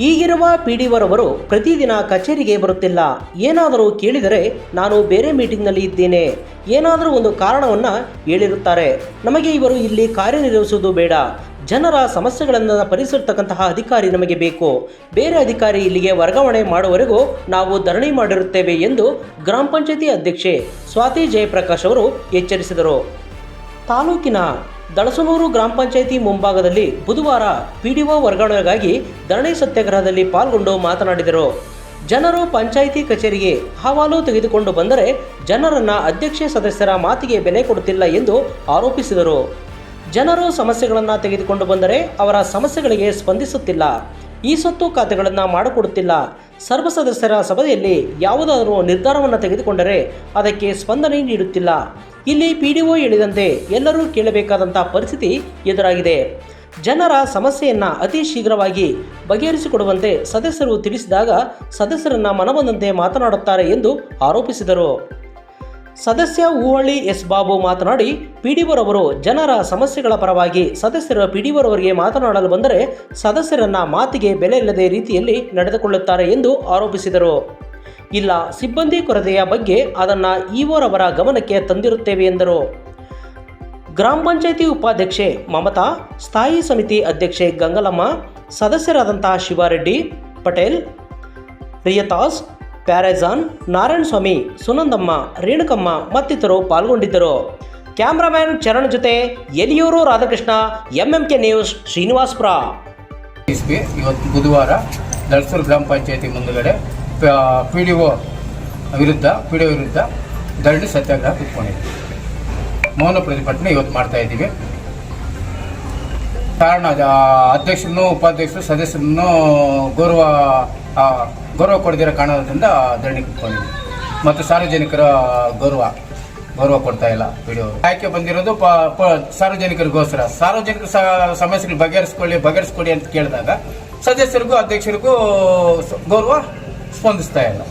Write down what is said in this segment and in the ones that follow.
ಈಗಿರುವ P D ಒರವರು ಪ್ರತಿದಿನ ಕಚೇರಿಗೆ ಬರುತ್ತಿಲ್ಲ. ಏನಾದರೂ ಕೇಳಿದರೆ ನಾನು ಬೇರೆ ಮೀಟಿಂಗ್ನಲ್ಲಿ ಇದ್ದೇನೆ. ಏನಾದರೂ ಒಂದು ಕಾರಣವನ್ನು ಹೇಳಿರುತ್ತಾರೆ. ನಮಗೆ ಇವರು ಇಲ್ಲಿ ಕಾರ್ಯನಿರ್ವಹಿಸುವುದು ಬೇಡ. ಜನರ ಸಮಸ್ಯೆಗಳನ್ನು ಪರಿಸಿರ್ತಕ್ಕಂತಹ ಅಧಿಕಾರಿ ನಮಗೆ ಬೇಕು. ಬೇರೆ ಅಧಿಕಾರಿ ಇಲ್ಲಿಗೆ ವರ್ಗಾವಣೆ ಮಾಡುವವರೆಗೂ ನಾವು ಧರಣಿ ಮಾಡಿರುತ್ತೇವೆ ಎಂದು ಗ್ರಾಮ ಪಂಚಾಯತಿ ಅಧ್ಯಕ್ಷೆ ಸ್ವಾತಿ ಜಯಪ್ರಕಾಶ್ ಅವರು ಎಚ್ಚರಿಸಿದರು. ತಾಲೂಕಿನ ದಳಸನೂರು ಗ್ರಾಮ ಪಂಚಾಯಿತಿ ಮುಂಭಾಗದಲ್ಲಿ ಬುಧವಾರ ಪಿಡಿಒ ವರ್ಗಾವಣೆಗಾಗಿ ಧರಣಿ ಸತ್ಯಾಗ್ರಹದಲ್ಲಿ ಪಾಲ್ಗೊಂಡು ಮಾತನಾಡಿದರು. ಜನರು ಪಂಚಾಯಿತಿ ಕಚೇರಿಗೆ ಹವಾಲು ತೆಗೆದುಕೊಂಡು ಬಂದರೆ ಜನರನ್ನ ಅಧ್ಯಕ್ಷ ಸದಸ್ಯರ ಮಾತಿಗೆ ಬೆಲೆ ಕೊಡುತ್ತಿಲ್ಲ ಎಂದು ಆರೋಪಿಸಿದರು. ಜನರು ಸಮಸ್ಯೆಗಳನ್ನು ತೆಗೆದುಕೊಂಡು ಬಂದರೆ ಅವರ ಸಮಸ್ಯೆಗಳಿಗೆ ಸ್ಪಂದಿಸುತ್ತಿಲ್ಲ. ಈ ಸೊತ್ತು ಖಾತೆಗಳನ್ನು ಮಾಡಿಕೊಡುತ್ತಿಲ್ಲ. ಸರ್ವ ಸದಸ್ಯರ ಸಭೆಯಲ್ಲಿ ಯಾವುದಾದರೂ ನಿರ್ಧಾರವನ್ನು ತೆಗೆದುಕೊಂಡರೆ ಅದಕ್ಕೆ ಸ್ಪಂದನೆ ನೀಡುತ್ತಿಲ್ಲ. ಇಲ್ಲಿ ಪಿ ಡಿ ಒ ಹೇಳಿದಂತೆ ಎಲ್ಲರೂ ಕೇಳಬೇಕಾದಂಥ ಪರಿಸ್ಥಿತಿ ಎದುರಾಗಿದೆ. ಜನರ ಸಮಸ್ಯೆಯನ್ನು ಅತಿ ಶೀಘ್ರವಾಗಿ ಬಗೆಹರಿಸಿಕೊಡುವಂತೆ ಸದಸ್ಯರು ತಿಳಿಸಿದಾಗ ಸದಸ್ಯರನ್ನು ಮನಬಂದಂತೆ ಮಾತನಾಡುತ್ತಾರೆ ಎಂದು ಆರೋಪಿಸಿದರು. ಸದಸ್ಯ ಹೂವಳ್ಳಿ ಎಸ್ ಬಾಬು ಮಾತನಾಡಿ ಪಿಡಿಒರವರು ಜನರ ಸಮಸ್ಯೆಗಳ ಪರವಾಗಿ ಸದಸ್ಯರ ಪಿಡಿಒರವರಿಗೆ ಮಾತನಾಡಲು ಬಂದರೆ ಸದಸ್ಯರನ್ನ ಮಾತಿಗೆ ಬೆಲೆ ಇಲ್ಲದೆ ರೀತಿಯಲ್ಲಿ ನಡೆದುಕೊಳ್ಳುತ್ತಾರೆ ಎಂದು ಆರೋಪಿಸಿದರು. ಇಲ್ಲ, ಸಿಬ್ಬಂದಿ ಕೊರತೆಯ ಬಗ್ಗೆ ಅದನ್ನು ಇಒರವರ ಗಮನಕ್ಕೆ ತಂದಿರುತ್ತೇವೆ ಎಂದರು. ಗ್ರಾಮ ಪಂಚಾಯಿತಿ ಉಪಾಧ್ಯಕ್ಷೆ ಮಮತಾ, ಸ್ಥಾಯಿ ಸಮಿತಿ ಅಧ್ಯಕ್ಷೆ ಗಂಗಲಮ್ಮ, ಸದಸ್ಯರಾದಂತಹ ಶಿವಾರೆಡ್ಡಿ, ಪಟೇಲ್, ರಿಯತಾಸ್ ಪ್ಯಾರೇಜಾನ್ ನಾರಾಯಣಸ್ವಾಮಿ ಸುನಂದಮ್ಮ, ರೇಣುಕಮ್ಮ ಮತ್ತಿತರರು ಪಾಲ್ಗೊಂಡಿದ್ದರು. ಕ್ಯಾಮ್ರಾಮ್ಯಾನ್ ಚರಣ್ ಜೊತೆ ಎಲಿಯೂರು ರಾಧಾಕೃಷ್ಣ, ಎಂಎಂಕೆ ನ್ಯೂಸ್, ಶ್ರೀನಿವಾಸಪುರ. ಇವತ್ತು ಬುಧವಾರ ದಳಸೂರು ಗ್ರಾಮ ಪಂಚಾಯತಿ ಮುಂದುಗಡೆ ಪಿ ಡಿ ಒ ವಿರುದ್ಧ, ಪಿ ಡಿ ಒ ವಿರುದ್ಧ ಧರಣಿ ಸತ್ಯಾಗ್ರಹ ಕೂತ್ಕೊಂಡಿದ್ದೀವಿ ಮೌನ ಪ್ರತಿಭಟನೆ ಇವತ್ತು ಮಾಡ್ತಾ ಇದ್ದೀವಿ. ಕಾರಣ ಅಧ್ಯಕ್ಷರನ್ನು ಉಪಾಧ್ಯಕ್ಷರು ಸದಸ್ಯರನ್ನು ಗೌರವ ಗೌರವ ಕೊಡದಿರೋ ಕಾರಣದಿಂದ ಧರಣಿ ಕೂತ್ಕೊಂಡಿದ್ವಿ ಮತ್ತು ಸಾರ್ವಜನಿಕರ ಗೌರವ ಗೌರವ ಕೊಡ್ತಾ ಇಲ್ಲ ವಿಡಿಯೋ. ಆಯ್ಕೆ ಬಂದಿರೋದು ಸಾರ್ವಜನಿಕರಿಗೋಸ್ಕರ ಸಾರ್ವಜನಿಕರ ಸ- ಸಮಸ್ಯೆಗಳು ಬಗೆಹರಿಸ್ಕೊಳ್ಳಿ ಬಗೆಹರಿಸ್ಕೊಡಿ ಅಂತ ಕೇಳಿದಾಗ ಸದಸ್ಯರಿಗೂ ಅಧ್ಯಕ್ಷರಿಗೂ ಗೌರವ ಸ್ಪಂದಿಸ್ತಾ ಇಲ್ಲ.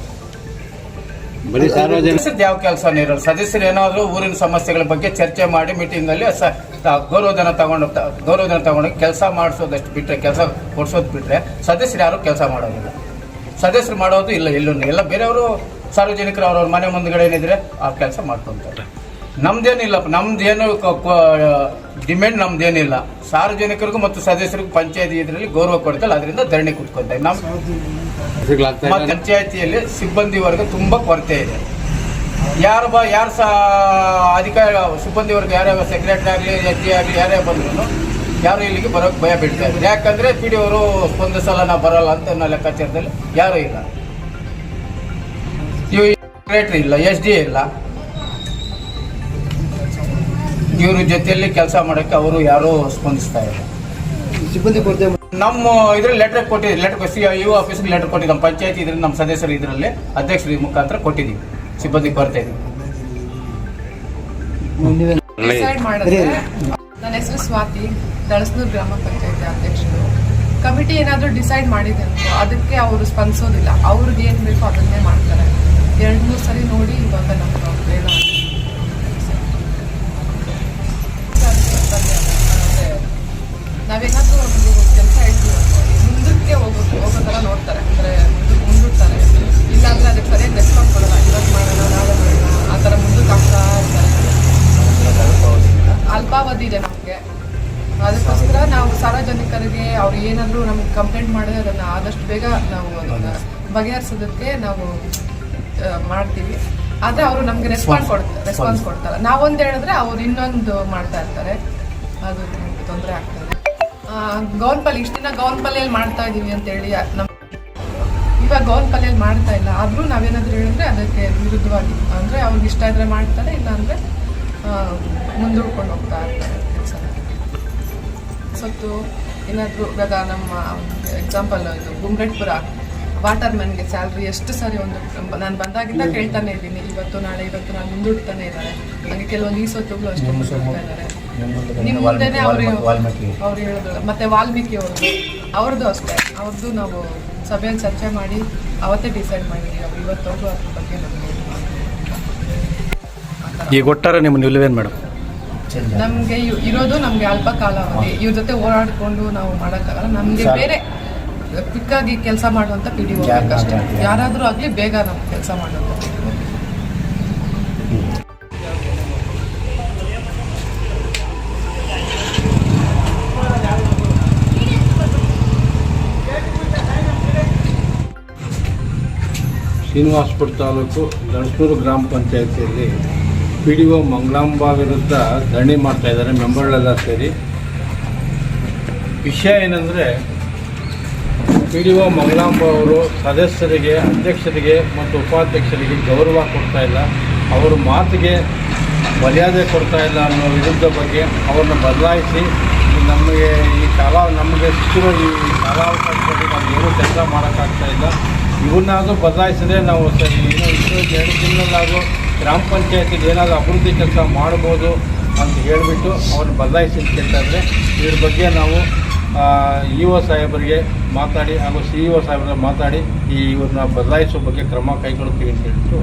ಸಾರ್ವಜನಿಕ ಯಾವ ಕೆಲಸ ನೀರಲ್ಲ ಸದಸ್ಯರು ಏನಾದರೂ ಊರಿನ ಸಮಸ್ಯೆಗಳ ಬಗ್ಗೆ ಚರ್ಚೆ ಮಾಡಿ ಮೀಟಿಂಗ್ ಅಲ್ಲಿ ತ- ಗೌರವಧನ ತಗೊಂಡು ಗೌರವಧನ ತಗೊಂಡು ಕೆಲಸ ಮಾಡಿಸೋದಷ್ಟು ಬಿಟ್ರೆ ಕೆಲಸ ಕೊಡ್ಸೋದು ಬಿಟ್ರೆ ಸದಸ್ಯರು ಯಾರು ಕೆಲಸ ಮಾಡೋದಿಲ್ಲ. ಸದಸ್ಯರು ಮಾಡೋದು ಇಲ್ಲ ಎಲ್ಲೂ ಎಲ್ಲ ಬೇರೆಯವರು ಸಾರ್ವಜನಿಕರು ಅವ್ರವ್ರ ಮನೆ ಮುಂದ್ಗಡೆ ಏನಿದ್ರೆ ಆ ಕೆಲಸ ಮಾಡ್ಕೊಂತಾರೆ. ನಮ್ದೇನಿಲ್ಲ ನಮ್ದೇನು ಡಿಮ್ಯಾಂಡ್ ನಮ್ದೇನಿಲ್ಲ. ಸಾರ್ವಜನಿಕರಿಗೂ ಮತ್ತು ಸದಸ್ಯರಿಗೂ ಪಂಚಾಯತಿ ಇದರಲ್ಲಿ ಗೌರವ ಕೊಡ್ತಾರೆ ಅದರಿಂದ ಧರಣಿ ಕುತ್ಕೊಂತ ನಮ್ಮ ಪಂಚಾಯತಿಯಲ್ಲಿ ಸಿಬ್ಬಂದಿ ವರ್ಗ ತುಂಬ ಕೊರತೆ ಇದೆ. ಯಾರು ಬ ಯಾರು ಸಹ ಅಧಿಕಾರ ಸಿಬ್ಬಂದಿ ವರ್ಗ ಯಾರ್ಯಾವ ಸೆಕ್ರೆಟರಿ ಆಗಲಿ ಎಸ್ ಡಿ ಆಗಲಿ ಯಾರೇ ಬಂದ್ರು ಯಾರು ಇಲ್ಲಿಗೆ ಬರೋಕ್ಕೆ ಭಯ ಬೀಳ್ತಾ ಇದ್ದಾರೆ ಯಾಕಂದ್ರೆ ಪಿ ಡಿ ಅವರು ಒಂದು ಸಲ ನಾವು ಬರಲ್ಲ ಅಂತ ಅನ್ನೋ ಲೆಕ್ಕಾಚಾರದಲ್ಲಿ ಯಾರೂ ಇಲ್ಲ. ಇವು ಸೆಕ್ರೆಟರಿ ಇಲ್ಲ ಎಸ್ ಡಿ ಇಲ್ಲ. ಇವ್ರ ಜೊತೆಯಲ್ಲಿ ಕೆಲಸ ಮಾಡೋಕ್ಕೆ ಅವರು ಯಾರೂ ಸ್ಪಂದಿಸ್ತಾ ಇಲ್ಲ. ಸಿಬ್ಬಂದಿ ಕೊರತೆ ನಮ್ಮ ಇದ್ರಲ್ಲಿ ಲೆಟರ್ ಕೊಟ್ಟಿದ್ದೀವಿ ಲೆಟರ್ ಸಿ ಯು ಆಫೀಸ್ಗೆ ಲೆಟರ್ ಕೊಟ್ಟಿದ್ದು ನಮ್ಮ ಪಂಚಾಯತಿ ಇದ್ರಲ್ಲಿ ನಮ್ಮ ಸದಸ್ಯರು ಇದರಲ್ಲಿ ಅಧ್ಯಕ್ಷರ ಮುಖಾಂತರ ಕೊಟ್ಟಿದ್ದೀವಿ. ಸಿಬ್ಬಂದಿ ಕೊರತೆ ಇದೆ. ನನ್ನ ಹೆಸರು ಸ್ವಾತಿ. ದಳಸ್ನೂರು ಗ್ರಾಮ ಪಂಚಾಯತಿ ಅಧ್ಯಕ್ಷರು ಕಮಿಟಿ ಏನಾದರೂ ಡಿಸೈಡ್ ಮಾಡಿದೆ ಅಂತ ಅದಕ್ಕೆ ಅವರು ಸ್ಪಂದಿಸೋದಿಲ್ಲ. ಅವ್ರಿಗೆ ಏನು ಬೇಕೋ ಅದನ್ನೇ ಮಾಡ್ತಾರೆ. ಎರಡು ಮೂರು ಸರಿ ನೋಡಿ ಇವಾಗ ನಮ್ಗೆ ಅವ್ರು ಏನಾದರೂ ನಮಗೆ ಕಂಪ್ಲೇಂಟ್ ಮಾಡಿದ್ರೆ ಅದನ್ನು ಆದಷ್ಟು ಬೇಗ ನಾವು ಅದನ್ನು ಬಗೆಹರಿಸೋದಕ್ಕೆ ನಾವು ಮಾಡ್ತೀವಿ. ಆದರೆ ಅವರು ನಮಗೆ ರೆಸ್ಪಾನ್ಸ್ ಕೊಡ್ತಾರೆ ರೆಸ್ಪಾನ್ಸ್ ಕೊಡ್ತಾರೆ. ನಾವೊಂದು ಹೇಳಿದ್ರೆ ಅವ್ರು ಇನ್ನೊಂದು ಮಾಡ್ತಾ ಇರ್ತಾರೆ. ಅದು ನಮಗೆ ತೊಂದರೆ ಆಗ್ತದೆ. ಗೌನ್ ಪಲ್ಯ ಇಷ್ಟು ದಿನ ಗೌನ್ ಪಲ್ಯಲ್ಲಿ ಮಾಡ್ತಾ ಇದ್ದೀವಿ ಅಂತೇಳಿ ನಮ್ಮ ಇವಾಗ ಗೌನ್ ಪಲ್ಯಲ್ಲಿ ಮಾಡ್ತಾ ಇಲ್ಲ. ಆದರೂ ನಾವೇನಾದರೂ ಹೇಳಿದ್ರೆ ಅದಕ್ಕೆ ವಿರುದ್ಧವಾಗಿ. ಅಂದರೆ ಅವ್ರಿಗೆ ಇಷ್ಟ ಇದ್ರೆ ಮಾಡ್ತಾರೆ ಇಲ್ಲ ಅಂದರೆ ಮುಂದೂಡ್ಕೊಂಡು ಹೋಗ್ತಾ ಇರ್ತಾರೆ. ಸ್ವಲ್ಪ ಸೊತ್ತು ಏನಾದರೂ ಇವಾಗ ನಮ್ಮ ಎಕ್ಸಾಂಪಲ್ ಇದು ಗುಮ್ರೆಟ್ಪುರ ವಾಟರ್ ಮ್ಯಾನ್ಗೆ ಸ್ಯಾಲ್ರಿ ಎಷ್ಟು ಸಾರಿ ಒಂದು ನಾನು ಬಂದಾಗಿಂದ ಕೇಳ್ತಾನೆ ಇದ್ದೀನಿ. ಇವತ್ತು ನಾಳೆ ಇವತ್ತು ನಾನು ಮುಂದೂಡ್ತಾನೆ ಇದ್ದಾರೆ. ಹಾಗೆ ಕೆಲವೊಂದು ಈ ಸೊತ್ತುಗಳು ಅಷ್ಟೇ ಮುಂದೂಡ್ತಾ ಇದ್ದಾರೆ. ನಿಮ್ಮ ಮುಂದೆನೇ ಅವ್ರು ವಾಲ್ಮೀಕಿ ಅವ್ರು ಹೇಳಿದ್ರು ಮತ್ತೆ ವಾಲ್ಮೀಕಿ ಅವ್ರದ್ದು. ಅವ್ರದ್ದು ಅಷ್ಟೇ. ಅವ್ರದ್ದು ನಾವು ಸಭೆಯಲ್ಲಿ ಚರ್ಚೆ ಮಾಡಿ ಅವತ್ತೇ ಡಿಸೈಡ್ ಮಾಡಿದ್ದೀವಿ ಅವ್ರು ಇವತ್ತು ಹೋಗೋ ಅದ್ರ ಬಗ್ಗೆ ನಮಗೆ ಈಗ ಒಟ್ಟಾರೆ ನಿಮ್ಮ ನಿಲುವೇನು ಮೇಡಮ್? ನಮಗೆ ಇರೋದು ನಮಗೆ ಅಲ್ಪ ಕಾಲಾವಧಿ ಇವ್ರ ಜೊತೆ ಓಡಾಡ್ಕೊಂಡು ನಾವು ಮಾಡೋಕ್ಕಾಗಲ್ಲ. ನಮಗೆ ಬೇರೆ ಕ್ವಿಕ್ ಆಗಿ ಕೆಲಸ ಮಾಡುವಂತ ಪಿ ಡಿ ಯಾರ್- ಅಷ್ಟೇ. ಯಾರ್- ಯಾರ್- ಯಾರಾದ್ರೂ ಆಗ್ಲಿ ಬೇಗ ನಮ್ಮ ಕೆಲಸ ಮಾಡುವಂತ ಶ್ರೀನಿವಾಸ್ಪುರ ತಾಲೂಕು ದಣಸೂರು ಗ್ರಾಮ ಪಂಚಾಯತಿಯಲ್ಲಿ ಪಿ ಡಿ ಒ ಮಂಗಳಾಂಬ ವಿರುದ್ಧ ಧರಣಿ ಮಾಡ್ತಾ ಇದ್ದಾರೆ ಮೆಂಬರ್ಗಳೆಲ್ಲ ಸೇರಿ. ವಿಷಯ ಏನಂದರೆ ಪಿ ಡಿ ಒ ಮಂಗಳಾಂಬ ಅವರು ಸದಸ್ಯರಿಗೆ, ಅಧ್ಯಕ್ಷರಿಗೆ ಮತ್ತು ಉಪಾಧ್ಯಕ್ಷರಿಗೆ ಗೌರವ ಕೊಡ್ತಾ ಇಲ್ಲ. ಅವರ ಮಾತಿಗೆ ಮರ್ಯಾದೆ ಕೊಡ್ತಾ ಇಲ್ಲ ಅನ್ನೋ ವಿರುದ್ಧ ಬಗ್ಗೆ ಅವ್ರನ್ನ ಬದಲಾಯಿಸಿ, ನಮಗೆ ಈ ಕಾಲ, ನಮಗೆ ಸಿಕ್ಕಿರೋ ಈ ಕಾಲಾವಕಾಶದಲ್ಲಿ ನಾವು ಏನೂ ಕೆಲಸ ಮಾಡೋಕ್ಕಾಗ್ತಾ ಇಲ್ಲ. ಇವನ್ನಾದರೂ ಬದಲಾಯಿಸಿದ್ರೆ ನಾವು ಸರಿ, ಇನ್ನೂ ಇನ್ನೂ ಎರಡು ತಿಂಗಳಲ್ಲಾದರೂ ಗ್ರಾಮ ಪಂಚಾಯತಿಗೆ ಏನಾದರೂ ಅಭಿವೃದ್ಧಿ ಕೆಲಸ ಮಾಡ್ಬೋದು ಅಂತ ಹೇಳಿಬಿಟ್ಟು ಅವ್ರನ್ನ ಬದಲಾಯಿಸಿ ಕೇಳ್ತಾಯಿದ್ರೆ ಕೇಳ್ತಾ ಇದ್ರ ಬಗ್ಗೆ ನಾವು ಇ ಒ ಸಾಹೇಬರಿಗೆ ಮಾತಾಡಿ ಹಾಗೂ ಸಿ ಇ ಒ ಸಾಹೇಬರಿಗೆ ಮಾತಾಡಿ ಈ ಇವ್ರನ್ನ ಬದಲಾಯಿಸೋ ಬಗ್ಗೆ ಕ್ರಮ ಕೈಗೊಳ್ತೀವಿ ಅಂತ ಹೇಳ್ಬಿಟ್ಟು